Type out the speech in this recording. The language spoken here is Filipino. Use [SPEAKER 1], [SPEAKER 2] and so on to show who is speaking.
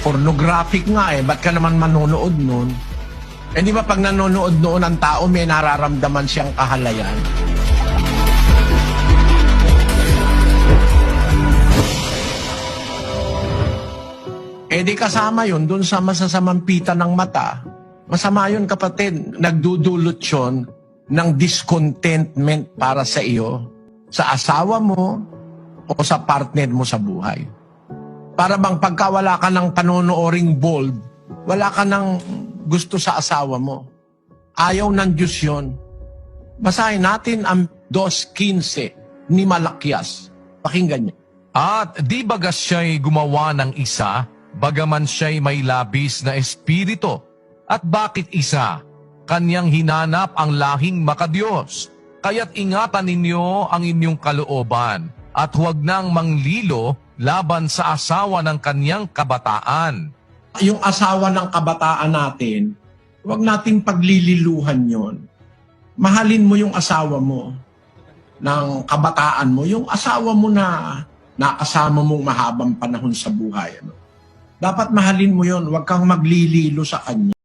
[SPEAKER 1] pornographic nga eh. Ba't ka naman manonood nun? Eh di ba pag nanonood noon ang tao, may nararamdaman siyang kahalayan? Eh di kasama yun dun sa masasamang pita ng mata. Masama yun kapatid. Nagdudulot yun ng discontentment para sa iyo, sa asawa mo, o sa partner mo sa buhay. Para bang pagka wala ka ng panonooring bulb, wala ka ng gusto sa asawa mo. Ayaw ng Diyos yun. Basahin natin ang 2.15 ni Malakias. Pakinggan niyo.
[SPEAKER 2] At di bagas siya'y gumawa ng isa, bagaman siya'y may labis na espiritu. At bakit isa? Kanyang hinanap ang lahing makadiyos. Kaya't ingatan ninyo ang inyong kalooban at huwag nang manglilo laban sa asawa ng kanyang kabataan.
[SPEAKER 1] Yung asawa ng kabataan natin, huwag nating paglililuhan yon. Mahalin mo yung asawa mo ng kabataan mo, yung asawa mo na nakasama mong mahabang panahon sa buhay. Ano? Dapat mahalin mo yon, huwag kang maglililo sa kanya.